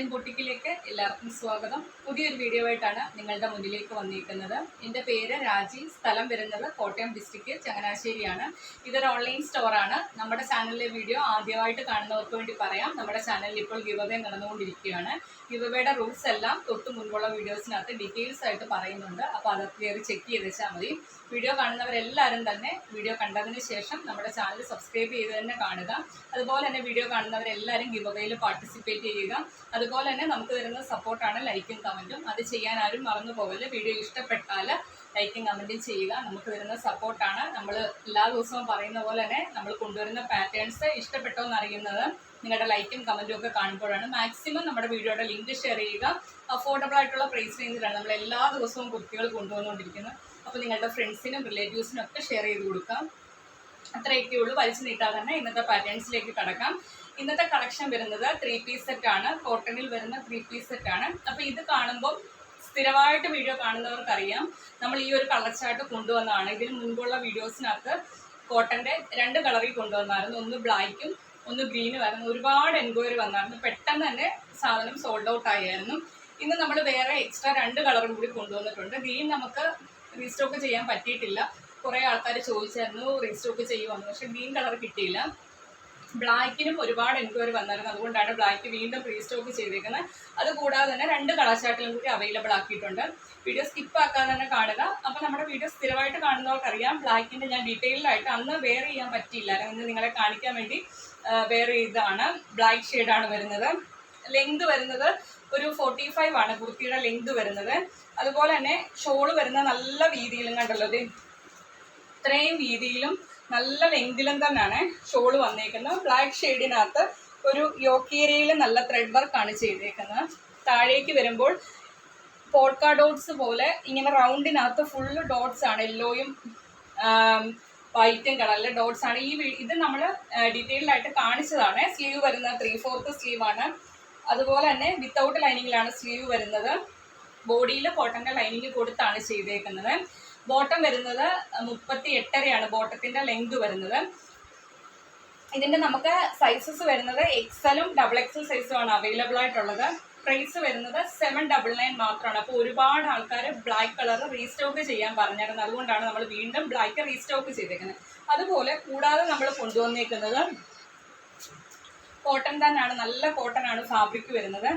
Divine ബുട്ടിക്കിലേക്ക് എല്ലാവർക്കും സ്വാഗതം. പുതിയൊരു വീഡിയോ ആയിട്ടാണ് നിങ്ങളുടെ മുന്നിലേക്ക് വന്നിരിക്കുന്നത്. എന്റെ പേര് രാജി. സ്ഥലം വരുന്നത് കോട്ടയം ഡിസ്ട്രിക്ട് ചങ്ങനാശ്ശേരിയാണ്. ഇതൊരു ഓൺലൈൻ സ്റ്റോറാണ് നമ്മുടെ ചാനലിലെ വീഡിയോ ആദ്യമായിട്ട് കാണുന്നവർക്ക് വേണ്ടി പറയാം. നമ്മുടെ ചാനലിൽ ഇപ്പോൾ ഗിവവേ നടന്നുകൊണ്ടിരിക്കുകയാണ്. ഗിവവേയുടെ റൂൾസ് എല്ലാം തൊട്ട് മുൻപുള്ള വീഡിയോസിനകത്ത് ഡീറ്റെയിൽസ് ആയിട്ട് പറയുന്നുണ്ട്. അപ്പോൾ അത് കയറി ചെക്ക് ചെയ്ത് വെച്ചാൽ മതി. വീഡിയോ കാണുന്നവരെല്ലാവരും തന്നെ വീഡിയോ കണ്ടതിന് ശേഷം നമ്മുടെ ചാനൽ സബ്സ്ക്രൈബ് ചെയ്ത് തന്നെ കാണുക. അതുപോലെ തന്നെ വീഡിയോ കാണുന്നവരെല്ലാവരും ഗിവവേയിൽ പാർട്ടിസിപ്പേറ്റ് ചെയ്യുക. അതുപോലെ തന്നെ നമുക്ക് തരുന്ന സപ്പോർട്ടാണ് ലൈക്കും കമന്റും അത് ചെയ്യാൻ ആരും മറന്നു പോകൽ വീഡിയോ ഇഷ്ടപ്പെട്ടാൽ ലൈക്കും കമന്റും ചെയ്യുക. നമുക്ക് തരുന്ന സപ്പോർട്ടാണ്. നമ്മൾ എല്ലാ ദിവസവും പറയുന്ന പോലെ തന്നെ നമ്മൾ കൊണ്ടുവരുന്ന പാറ്റേൺസ് ഇഷ്ടപ്പെട്ടോ എന്നറിയുന്നത് നിങ്ങളുടെ ലൈക്കും കമന്റും ഒക്കെ കാണുമ്പോഴാണ്. മാക്സിമം നമ്മുടെ വീഡിയോയുടെ ലിങ്ക് ഷെയർ ചെയ്യുക. അഫോർഡബിൾ ആയിട്ടുള്ള പ്രൈസ് റേഞ്ചിലാണ് നമ്മൾ എല്ലാ ദിവസവും കുർത്തികൾ കൊണ്ടുവന്നുകൊണ്ടിരിക്കുന്നത്. അപ്പോൾ നിങ്ങളുടെ ഫ്രണ്ട്സിനും റിലേറ്റീവ്സിനും ഒക്കെ ഷെയർ ചെയ്ത് കൊടുക്കാം. അത്രയൊക്കെ ഉള്ളൂ. വലിച്ചു നീട്ടാതെ തന്നെ ഇന്നത്തെ പാറ്റേൺസിലേക്ക് കടക്കാം. ഇന്നത്തെ കളക്ഷൻ വരുന്നത് ത്രീ പീസ് സെറ്റ് ആണ്. കോട്ടണിൽ വരുന്ന ത്രീ പീസ് സെറ്റ് ആണ്. അപ്പോൾ ഇത് കാണുമ്പോൾ സ്ഥിരമായിട്ട് വീഡിയോ കാണുന്നവർക്കറിയാം. നമ്മൾ ഈ ഒരു കളർ ചാർട്ട് കൊണ്ടുവന്നതാണ്. ഇതിന് മുൻപുള്ള വീഡിയോസിനകത്ത് കോട്ടന്റെ രണ്ട് കളറിൽ കൊണ്ടുവന്നായിരുന്നു. ഒന്ന് ബ്ലാക്കും ഒന്ന് ഗ്രീനും ആയിരുന്നു. ഒരുപാട് എൻക്വയറി വന്നായിരുന്നു. പെട്ടെന്ന് തന്നെ സാധനം സോൾഡ് ഔട്ട് ആയിരുന്നു. ഇന്ന് നമ്മൾ വേറെ എക്സ്ട്രാ രണ്ട് കളറും കൂടി കൊണ്ടുവന്നിട്ടുണ്ട്. ഗ്രീൻ നമുക്ക് റീസ്റ്റോക്ക് ചെയ്യാൻ പറ്റിയിട്ടില്ല. കുറേ ആൾക്കാർ ചോദിച്ചായിരുന്നു റീസ്റ്റോക്ക് ചെയ്യുമെന്ന് പക്ഷെ ഗ്രീൻ കളർ കിട്ടിയില്ല. ബ്ലാക്കിനും ഒരുപാട് എൻക്വയറി വന്നായിരുന്നു. അതുകൊണ്ടാണ് ബ്ലാക്ക് വീണ്ടും റീസ്റ്റോക്ക് ചെയ്തേക്കുന്നത്. അതുകൂടാതെ തന്നെ രണ്ട് കളർ ചാർട്ടിലും കൂടി അവൈലബിൾ ആക്കിയിട്ടുണ്ട്. വീഡിയോ സ്കിപ്പ് ആക്കാതെ തന്നെ കാണുക. അപ്പോൾ നമ്മുടെ വീഡിയോ സ്ഥിരമായിട്ട് കാണുന്നവർക്കറിയാം ബ്ലാക്കിന്റെ ഞാൻ ഡീറ്റെയിൽഡ് ആയിട്ട് അന്ന് വെയർ ചെയ്യാൻ പറ്റിയില്ല. ഇന്ന് നിങ്ങളെ കാണിക്കാൻ വേണ്ടി വെയർ ചെയ്തതാണ്. ബ്ലാക്ക് ഷെയ്ഡാണ് വരുന്നത്. ലെങ്ത് വരുന്നത് ഒരു ഫോർട്ടി ഫൈവ് ആണ്. കുർത്തിയുടെ ലെങ്ത് വരുന്നത്. അതുപോലെ തന്നെ ഷോൾ വരുന്ന നല്ല വീതിയിലും കണ്ടുള്ളത് ഇത്. ഇത്രയും വീതിയിലും നല്ല ലെങ്തിലും തന്നെയാണ് ഷോൾ വന്നേക്കുന്നത്. ബ്ലാക്ക് ഷെയ്ഡിനകത്ത് ഒരു യോക്കേരിയയിൽ നല്ല ത്രെഡ് വർക്കാണ് ചെയ്തേക്കുന്നത്. താഴേക്ക് വരുമ്പോൾ പോൾക്ക ഡോട്ട്സ് പോലെ ഇങ്ങനെ റൗണ്ടിനകത്ത് ഫുള്ള് ഡോട്ട്സ് ആണ് യെല്ലോയും വൈറ്റും കളറിൽ ഡോട്ട്സ് ആണ്. ഈ ഇത് നമ്മൾ ഡീറ്റെയിൽഡ് ആയിട്ട് കാണിച്ചതാണ്. സ്ലീവ് വരുന്ന ത്രീ ഫോർത്ത് സ്ലീവ് ആണ്. അതുപോലെ തന്നെ വിത്തൗട്ട് ലൈനിങ്ങിലാണ് സ്ലീവ് വരുന്നത്. ബോഡിയിൽ കോട്ടന്റെ ലൈനിങ് കൊടുത്താണ് ചെയ്തേക്കുന്നത്. ബോട്ടം വരുന്നത് മുപ്പത്തി എട്ടരയാണ് ബോട്ടത്തിന്റെ ലെങ്ത് വരുന്നത്. ഇതിന്റെ നമുക്ക് സൈസസ് വരുന്നത് എക്സലും ഡബിൾ എക്സൽ സൈസും ആണ് അവൈലബിൾ ആയിട്ടുള്ളത്. പ്രൈസ് വരുന്നത് സെവൻ ഡബിൾ നയൻ മാത്രമാണ്. അപ്പോൾ ഒരുപാട് ആൾക്കാർ ബ്ലാക്ക് കളർ റീസ്റ്റോക്ക് ചെയ്യാൻ പറഞ്ഞിരുന്നത്. അതുകൊണ്ടാണ് നമ്മൾ വീണ്ടും ബ്ലാക്ക് റീസ്റ്റോക്ക് ചെയ്തേക്കുന്നത്. അതുപോലെ കൂടാതെ നമ്മൾ കൊണ്ടുവന്നേക്കുന്നത് കോട്ടൺ തന്നെയാണ് നല്ല കോട്ടൺ ആണ് ഫാബ്രിക് വരുന്നത്.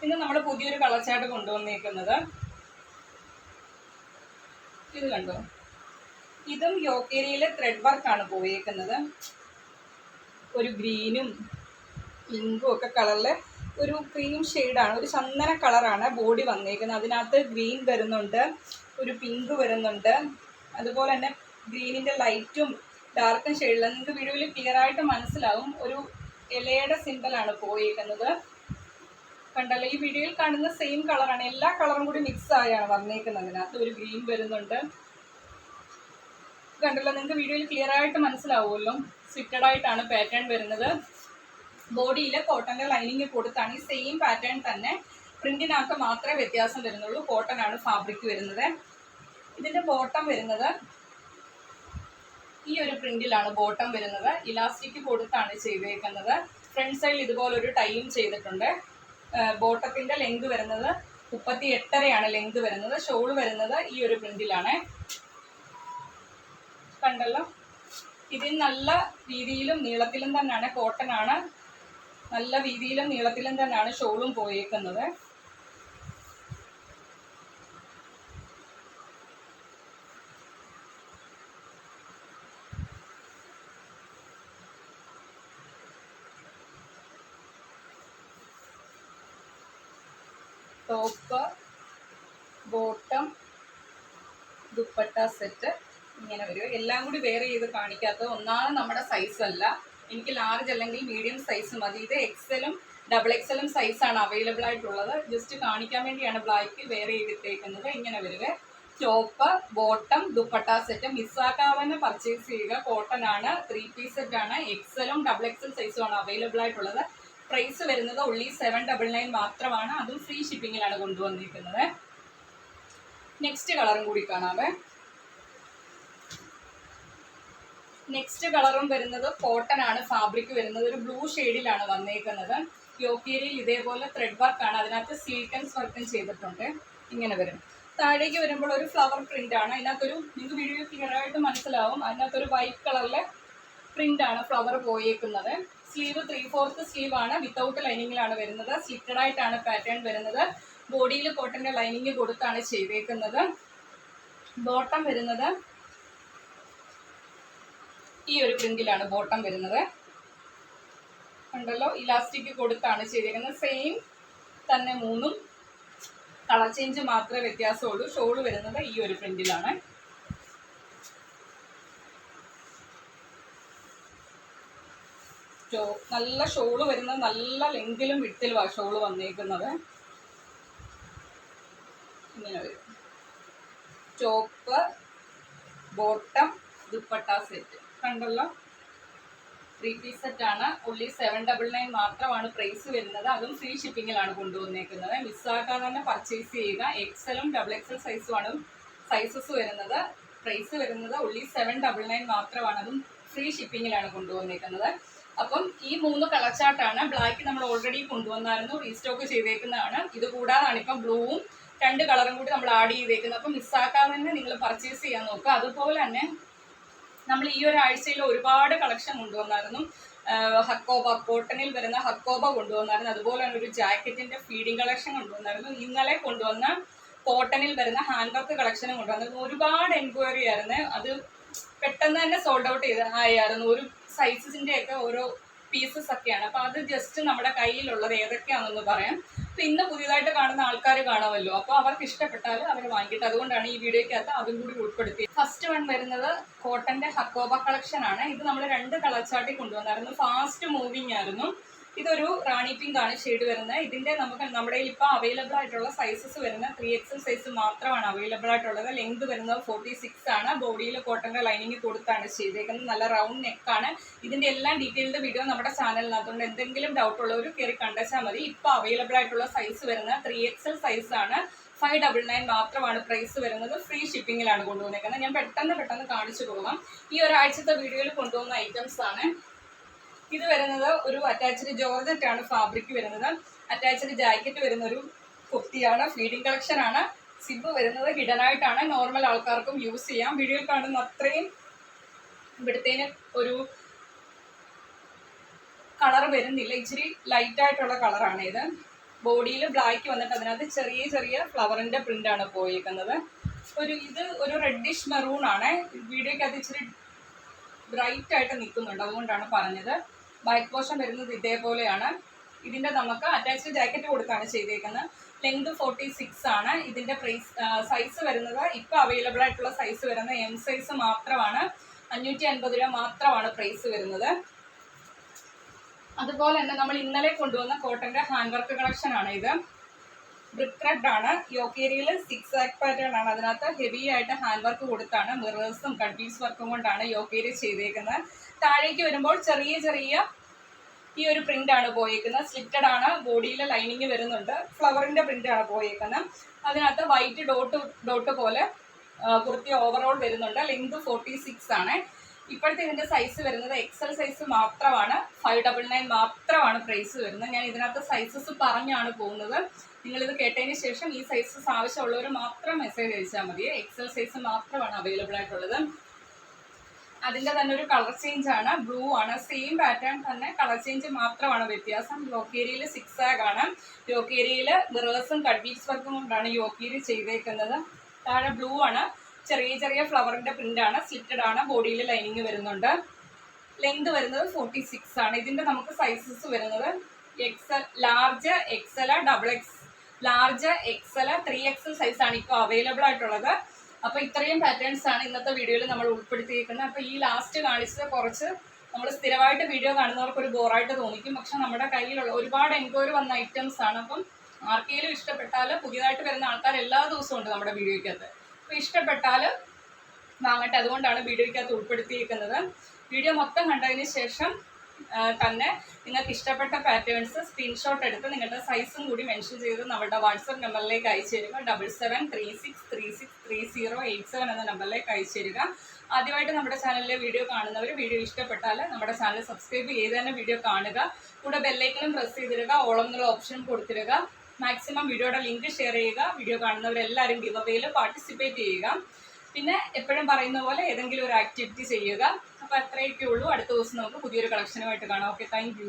പിന്നെ നമ്മൾ പുതിയൊരു കളർ ചാർട്ട് കൊണ്ടുവന്നേക്കുന്നത്. ഇത് കണ്ടോ? ഇതും യോക്കേരിയിലെ ത്രെഡ് വർക്കാണ് പോയേക്കുന്നത്. ഒരു ഗ്രീനും പിങ്കും ഒക്കെ കളറിലെ ഒരു ക്രീം ഷെയ്ഡാണ് ഒരു ചന്ദന കളറാണ് ബോഡി വന്നേക്കുന്നത്. അതിനകത്ത് ഗ്രീൻ വരുന്നുണ്ട് ഒരു പിങ്ക് വരുന്നുണ്ട്. അതുപോലെ തന്നെ ഗ്രീനിന്റെ ലൈറ്റും ഡാർക്കും ഷെയ്ഡിൽ നിങ്ങൾക്ക് വീഡിയോയിൽ ക്ലിയർ ആയിട്ട് മനസ്സിലാവും. ഒരു ഇലയുടെ സിമ്പിളാണ് പോയേക്കുന്നത്. കണ്ടല്ലോ ഈ വീഡിയോയിൽ കാണുന്ന സെയിം കളറാണ് എല്ലാ കളറും കൂടി മിക്സ് ആയാണ് വന്നേക്കുന്നത്. അതിനകത്ത് ഒരു ഗ്രീൻ വരുന്നുണ്ട്. കണ്ടല്ലോ നിങ്ങൾക്ക് വീഡിയോയിൽ ക്ലിയർ ആയിട്ട് മനസ്സിലാവുമല്ലോ. സ്വിറ്റഡ് ആയിട്ടാണ് പാറ്റേൺ വരുന്നത്. ബോഡിയിൽ കോട്ടന്റെ ലൈനിങ് കൊടുത്താണ് ഈ സെയിം പാറ്റേൺ തന്നെ പ്രിന്റിനകത്ത് മാത്രമേ വ്യത്യാസം വരുന്നുള്ളൂ. കോട്ടൺ ആണ് ഫാബ്രിക് വരുന്നത്. ഇതിന്റെ ബോട്ടം വരുന്നത് ഈ ഒരു പ്രിന്റിലാണ് ബോട്ടം വരുന്നത്. ഇലാസ്റ്റിക് കൊടുത്താണ് ചെയ്തേക്കുന്നത്. ഫ്രണ്ട് സൈഡിൽ ഇതുപോലൊരു ടൈം ചെയ്തിട്ടുണ്ട്. ബോട്ടത്തിന്റെ ലെങ്ത് വരുന്നത് മുപ്പത്തി എട്ടരയാണ് ലെങ്ത് വരുന്നത്. ഷോൾ വരുന്നത് ഈ ഒരു പ്രിന്റിലാണ് കണ്ടല്ലോ? ഇതിൽ നല്ല രീതിയിലും നീളത്തിലും തന്നെയാണ് കോട്ടൺ ആണ്. നല്ല രീതിയിലും നീളത്തിലും തന്നെയാണ് ഷോളും പോയേക്കുന്നത്. ടോപ്പ് ബോട്ടം ദുപ്പട്ട സെറ്റ് ഇങ്ങനെ വരും. എല്ലാം കൂടി വേറെ ചെയ്ത് കാണിക്കാത്തത് ഒന്നാമത് നമ്മുടെ സൈസ് അല്ല. എനിക്ക് ലാർജ് അല്ലെങ്കിൽ മീഡിയം സൈസ് മതി. ഇത് എക്സലും ഡബിൾ എക്സലും സൈസാണ് അവൈലബിൾ ആയിട്ടുള്ളത്. ജസ്റ്റ് കാണിക്കാൻ വേണ്ടിയാണ് ബ്ലാക്ക് വേറെ ചെയ്തിട്ടേക്കുന്നത്. ഇങ്ങനെ വരുവേ ടോപ്പ് ബോട്ടം ദുപ്പട്ട സെറ്റ് മിസ്സാക്കാവുന്ന പർച്ചേസ് ചെയ്യുക. കോട്ടൺ ആണ് ത്രീ പീസ് സെറ്റ് ആണ്. എക്സലും ഡബിൾ എക്സൽ സൈസും ആണ് അവൈലബിൾ ആയിട്ടുള്ളത്. പ്രൈസ് വരുന്നത് ഉള്ളി സെവൻ ഡബിൾ നയൻ മാത്രമാണ്. അതും ഫ്രീ ഷിപ്പിങ്ങിലാണ് കൊണ്ടുവന്നിരിക്കുന്നത്. നെക്സ്റ്റ് കളറും കൂടി കാണാവേ. നെക്സ്റ്റ് കളറും വരുന്നത് കോട്ടൺ ആണ്. ഫാബ്രിക് വരുന്നത് ഒരു ബ്ലൂ ഷെയ്ഡിലാണ് വന്നേക്കുന്നത്. യോക്കേരിയിൽ ഇതേപോലെ ത്രെഡ് വർക്കാണ് അതിനകത്ത് സീക്വൻസ് വർക്കും ചെയ്തിട്ടുണ്ട്. ഇങ്ങനെ വരും. താഴേക്ക് വരുമ്പോൾ ഒരു ഫ്ലവർ പ്രിന്റ് ആണ്. അതിനകത്തൊരു നിങ്ങൾക്ക് വീഡിയോ ക്ലിയർ ആയിട്ട് മനസ്സിലാവും. അതിനകത്തൊരു വൈറ്റ് കളറിലെ പ്രിന്റ് ആണ് ഫ്ലവർ പോയേക്കുന്നത്. സ്ലീവ് ത്രീ ഫോർത്ത് സ്ലീവ് ആണ്. വിത്തൗട്ട് ലൈനിങ്ങിലാണ് വരുന്നത്. സ്ലിറ്റഡ് ആയിട്ടാണ് പാറ്റേൺ വരുന്നത്. ബോഡിയിൽ കോട്ടന്റെ ലൈനിങ് കൊടുത്താണ് ചെയ്തേക്കുന്നത്. ബോട്ടം വരുന്നത് ഈ ഒരു പ്രിന്റിലാണ് ബോട്ടം വരുന്നത്. ഉണ്ടല്ലോ? ഇലാസ്റ്റിക് കൊടുത്താണ് ചെയ്തേക്കുന്നത്. സെയിം തന്നെ മൂന്നും കളർ ചേഞ്ച് മാത്രമേ വ്യത്യാസമുള്ളൂ. ഷോൾ വരുന്നത് ഈ ഒരു പ്രിന്റിലാണ്. നല്ല ഷോൾ വരുന്നത് നല്ല ലെങ്കിലും വിട്ടിലുമാണ് ഷോൾ വന്നേക്കുന്നത്. ഇങ്ങനെ വരും. ചോപ്പ് ബോട്ടം ദുപ്പട്ട സെറ്റ്. കണ്ടല്ലോ? ത്രീ പീസ് സെറ്റ് ആണ്. ഉള്ളി സെവൻ ഡബിൾ നയൻ മാത്രമാണ് പ്രൈസ് വരുന്നത്. അതും ഫ്രീ ഷിപ്പിങ്ങിലാണ് കൊണ്ടുവന്നേക്കുന്നത്. മിസ്സാക്കാതെ തന്നെ പർച്ചേസ് ചെയ്യുക. എക്സലും ഡബിൾ എക്സൽ സൈസുമാണ് സൈസസ് വരുന്നത്. പ്രൈസ് വരുന്നത് ഉള്ളി സെവൻ ഡബിൾ നയൻ മാത്രമാണ്. അതും ഫ്രീ ഷിപ്പിങ്ങിലാണ് കൊണ്ടുവന്നേക്കുന്നത്. അപ്പം ഈ മൂന്ന് കളർ ചാർട്ടാണ് ബ്ലാക്ക് നമ്മൾ ഓൾറെഡി കൊണ്ടുവന്നായിരുന്നു റീസ്റ്റോക്ക് ചെയ്തേക്കുന്നതാണ്. ഇത് കൂടാതാണ് ഇപ്പം ബ്ലൂവും രണ്ട് കളറും കൂടി നമ്മൾ ആഡ് ചെയ്തേക്കുന്നത്. അപ്പം മിസ്സാക്കാതെ തന്നെ നിങ്ങൾ പർച്ചേസ് ചെയ്യാൻ നോക്കുക. അതുപോലെ തന്നെ നമ്മൾ ഈ ഒരു ആഴ്ചയിൽ ഒരുപാട് കളക്ഷൻ കൊണ്ടുവന്നായിരുന്നു. ഹക്കോബ കോട്ടണിൽ വരുന്ന ഹക്കോബ കൊണ്ടുവന്നായിരുന്നു. അതുപോലെ തന്നെ ഒരു ജാക്കറ്റിന്റെ ഫീഡിങ് കളക്ഷൻ കൊണ്ടുവന്നായിരുന്നു. ഇന്നലെ കൊണ്ടുവന്ന കോട്ടണിൽ വരുന്ന ഹാൻഡ് വർക്ക് കളക്ഷനും കൊണ്ടുവന്നായിരുന്നു. ഒരുപാട് എൻക്വയറി ആയിരുന്നു. അത് പെട്ടെന്ന് തന്നെ സോൾഡ് ഔട്ട് ചെയ്ത് ആയിരുന്നു ഒരു സൈസസിന്റെ ഒക്കെ ഓരോ പീസസ് ഒക്കെയാണ്. അപ്പൊ അത് ജസ്റ്റ് നമ്മുടെ കയ്യിലുള്ളത് ഏതൊക്കെയാണെന്ന് പറയാം. അപ്പൊ ഇന്ന് പുതിയതായിട്ട് കാണുന്ന ആൾക്കാർ കാണുമല്ലോ. അപ്പൊ അവർക്ക് ഇഷ്ടപ്പെട്ടാൽ അവർ വാങ്ങിയിട്ട് അതുകൊണ്ടാണ് ഈ വീഡിയോക്കകത്ത് അതും കൂടി ഉൾപ്പെടുത്തി. ഫസ്റ്റ് വൺ വരുന്നത് കോട്ടന്റെ ഹക്കോബ കളക്ഷൻ ആണ്. ഇത് നമ്മൾ രണ്ട് കളർ ചാട്ടി കൊണ്ടുവന്നായിരുന്നു. ഫാസ്റ്റ് മൂവിങ് ആയിരുന്നു. ഇതൊരു റാണി പിങ്ക് ആണ് ഷെയ്ഡ് വരുന്നത്. ഇതിന്റെ നമുക്ക് നമ്മുടെ ഇപ്പൊ അവൈലബിൾ ആയിട്ടുള്ള സൈസസ് വരുന്ന ത്രീ എക്സൽ സൈസ് മാത്രമാണ് അവൈലബിൾ ആയിട്ടുള്ളത്. ലെങ്ത് വരുന്നത് ഫോർട്ടി സിക്സ് ആണ്. ബോഡിയിൽ കോട്ടന്റെ ലൈനിങ് കൊടുത്താണ് ചെയ്തേക്കുന്നത്. നല്ല റൗണ്ട് നെക്കാണ് ഇതിന്റെ എല്ലാം ഡീറ്റെയിൽഡ് വീഡിയോ നമ്മുടെ ചാനലിനകത്തുണ്ട് എന്തെങ്കിലും ഡൗട്ട് ഉള്ളവർ കയറി കണ്ടെച്ചാൽ മതി. ഇപ്പൊ അവൈലബിൾ ആയിട്ടുള്ള സൈസ് വരുന്ന ത്രീ എക്സൽ സൈസ് ആണ്. ഫൈവ് ഡബിൾ നയൻ മാത്രമാണ് പ്രൈസ് വരുന്നത്. ഫ്രീ ഷിപ്പിങ്ങിലാണ് കൊണ്ടുവന്നേക്കുന്നത്. ഞാൻ പെട്ടെന്ന് പെട്ടെന്ന് കാണിച്ചു പോകാം. ഈ ഒരാഴ്ചത്തെ വീഡിയോയിൽ കൊണ്ടുവന്ന ഐറ്റംസ് ആണ്. ഇത് വരുന്നത് ഒരു അറ്റാച്ച്ഡ് ജോർജറ്റ് ആണ് ഫാബ്രിക് വരുന്നത്. അറ്റാച്ച്ഡ് ജാക്കറ്റ് വരുന്ന ഒരു കുർത്തിയാണ് ഫീഡിംഗ് കളക്ഷൻ ആണ്. സിബ് വരുന്നത് ഹിഡൻ ആയിട്ടാണ്. നോർമൽ ആൾക്കാർക്കും യൂസ് ചെയ്യാം. വീഡിയോയിൽ കാണുന്ന അത്രയും ഇവിടുത്തേന് ഒരു കളർ വരുന്നില്ല. ഇച്ചിരി ലൈറ്റ് ആയിട്ടുള്ള കളറാണ് ഇത്. ബോഡിയിൽ ബ്ലാക്ക് വന്നിട്ട് അതിനകത്ത് ചെറിയ ചെറിയ ഫ്ലവറിന്റെ പ്രിന്റ് ആണ് പോയേക്കുന്നത്. ഒരു ഇത് ഒരു റെഡിഷ് മെറൂൺ ആണ്. വീഡിയോക്കകത്ത് ഇച്ചിരി ബ്രൈറ്റ് ആയിട്ട് നിൽക്കുന്നുണ്ട്. അതുകൊണ്ടാണ് പറഞ്ഞത്. ബാക്ക് പോർഷൻ വരുന്നത് ഇതേപോലെയാണ്. ഇതിന്റെ നമുക്ക് അറ്റാച്ച്ഡ് ജാക്കറ്റ് കൊടുത്താണ് ചെയ്തേക്കുന്നത്. ലെങ്ത് ഫോർട്ടി സിക്സ് ആണ്. ഇതിന്റെ പ്രൈസ് സൈസ് വരുന്നത് ഇപ്പോൾ അവൈലബിൾ ആയിട്ടുള്ള സൈസ് വരുന്നത് എം സൈസ് മാത്രമാണ്. അഞ്ഞൂറ്റി അൻപത് രൂപ മാത്രമാണ് പ്രൈസ് വരുന്നത്. അതുപോലെ തന്നെ നമ്മൾ ഇന്നലെ കൊണ്ടുവന്ന കോട്ടന്റെ ഹാൻഡ് വർക്ക് കളക്ഷൻ ആണ് ഇത്. ബ്രിക്ക് ത്രെഡ് ആണ്. യോക്കേരിയിൽ സിക്സ് ആക്ക് പാറ്റേൺ ആണ്. അതിനകത്ത് ഹെവി ആയിട്ട് ഹാൻഡ് വർക്ക് കൊടുത്താണ്. മിറേഴ്സും കൺവീൻസ് വർക്കും കൊണ്ടാണ് യോക്കേരി ചെയ്തേക്കുന്നത്. താഴേക്ക് വരുമ്പോൾ ചെറിയ ചെറിയ ഈ ഒരു പ്രിന്റ് ആണ് പോയേക്കുന്നത്. സ്ലിറ്റഡ് ആണ്. ബോഡിയിലെ ലൈനിങ് വരുന്നുണ്ട്. ഫ്ലവറിന്റെ പ്രിന്റ് ആണ് പോയേക്കുന്നത്. അതിനകത്ത് വൈറ്റ് ഡോട്ട് ഡോട്ട് പോലെ കുർത്തി ഓവറോൾ വരുന്നുണ്ട്. ലെങ്ത് ഫോർട്ടി സിക്സ് ആണ്. ഇപ്പോഴത്തെ ഇതിന്റെ സൈസ് വരുന്നത് എക്സൽ സൈസ് മാത്രമാണ്. ഫൈവ് ഡബിൾ നയൻ മാത്രമാണ് പ്രൈസ് വരുന്നത്. ഞാൻ ഇതിനകത്ത് സൈസസ് പറഞ്ഞാണ് പോകുന്നത്. നിങ്ങളിത് കേട്ടതിന് ശേഷം ഈ സൈസസ് ആവശ്യമുള്ളവർ മാത്രം മെസ്സേജ് അയച്ചാൽ മതി. എക്സൽ സൈസ് മാത്രമാണ് അവൈലബിൾ ആയിട്ടുള്ളത്. അതിന്റെ തന്നെ ഒരു കളർ ചേഞ്ച് ആണ്. ബ്ലൂ ആണ്. സെയിം പാറ്റേൺ തന്നെ കളർ ചേഞ്ച് മാത്രമാണ് വ്യത്യാസം. യോക്കേരിയിൽ സിക്സ് ആഗ് ആണ്. യോക്കേരിയിൽ മിറേഴ്സും കഡ്ബീറ്റ്സ് വർക്കും കൊണ്ടാണ് യോക്കേരി ചെയ്തേക്കുന്നത്. താഴെ ബ്ലൂ ആണ്. ചെറിയ ചെറിയ ഫ്ലവറിന്റെ പ്രിന്റ് ആണ് സ്ലിറ്റഡ് ആണ് ബോഡിയിൽ ലൈനിങ് വരുന്നുണ്ട്. ലെങ്ത് വരുന്നത് ഫോർട്ടി സിക്സ് ആണ്. ഇതിന്റെ നമുക്ക് സൈസസ് വരുന്നത് XL large XL double X large XL three XL size ആണ് ഇപ്പോൾ അവൈലബിൾ ആയിട്ടുള്ളത്. അപ്പോൾ ഇത്രയും പാറ്റേൺസ് ആണ് ഇന്നത്തെ വീഡിയോയിൽ നമ്മൾ ഉൾപ്പെടുത്തിയിരിക്കുന്നത്. അപ്പോൾ ഈ ലാസ്റ്റ് കാണിച്ചത് കുറച്ച് നമ്മൾ സ്ഥിരമായിട്ട് വീഡിയോ കാണുന്നവർക്ക് ഒരു ബോറായിട്ട് തോന്നിക്കും. പക്ഷെ നമ്മുടെ കയ്യിലുള്ള ഒരുപാട് എൻക്വയറി വന്ന ഐറ്റംസ് ആണ്. അപ്പം ആർക്കെങ്കിലും ഇഷ്ടപ്പെട്ടാൽ പുതിയതായിട്ട് വരുന്ന ആൾക്കാർ എല്ലാ ദിവസവും ഉണ്ട് നമ്മുടെ വീഡിയോയ്ക്കകത്ത് അപ്പൊ ഇഷ്ടപ്പെട്ടാൽ വാങ്ങട്ടെ. അതുകൊണ്ടാണ് വീഡിയോയ്ക്കകത്ത് ഉൾപ്പെടുത്തിയിരിക്കുന്നത്. വീഡിയോ മൊത്തം കണ്ടതിന് ശേഷം തന്നെ നിങ്ങൾക്ക് ഇഷ്ടപ്പെട്ട പാറ്റേൺസ് സ്ക്രീൻഷോട്ട് എടുത്ത് നിങ്ങളുടെ സൈസും കൂടി മെൻഷൻ ചെയ്ത് നമ്മുടെ വാട്സപ്പ് നമ്പറിലേക്ക് അയച്ചു തരിക. Double seven three six three six three zero eight seven എന്ന നമ്പറിലേക്ക് അയച്ചു തരിക. ആദ്യമായിട്ട് നമ്മുടെ ചാനലിലെ വീഡിയോ കാണുന്നവർ വീഡിയോ ഇഷ്ടപ്പെട്ടാൽ നമ്മുടെ ചാനൽ സബ്സ്ക്രൈബ് ചെയ്ത് തന്നെ വീഡിയോ കാണുക. കൂടെ ബെല്ലൈക്കനും പ്രസ് ചെയ്തിടുക. ഓളം എന്നുള്ള ഓപ്ഷൻ കൊടുത്തിടുക. മാക്സിമം വീഡിയോയുടെ ലിങ്ക് ഷെയർ ചെയ്യുക. വീഡിയോ കാണുന്നവരെല്ലാവരും ഗിവ് അവയിൽ പാർട്ടിസിപ്പേറ്റ് ചെയ്യുക. പിന്നെ എപ്പോഴും പറയുന്ന പോലെ ഏതെങ്കിലും ഒരു ആക്ടിവിറ്റി ചെയ്യുക. അപ്പോൾ അത്രയൊക്കെ ഉള്ളൂ അടുത്ത ദിവസം നമുക്ക് പുതിയൊരു കളക്ഷനുമായിട്ട് കാണാം. Okay thank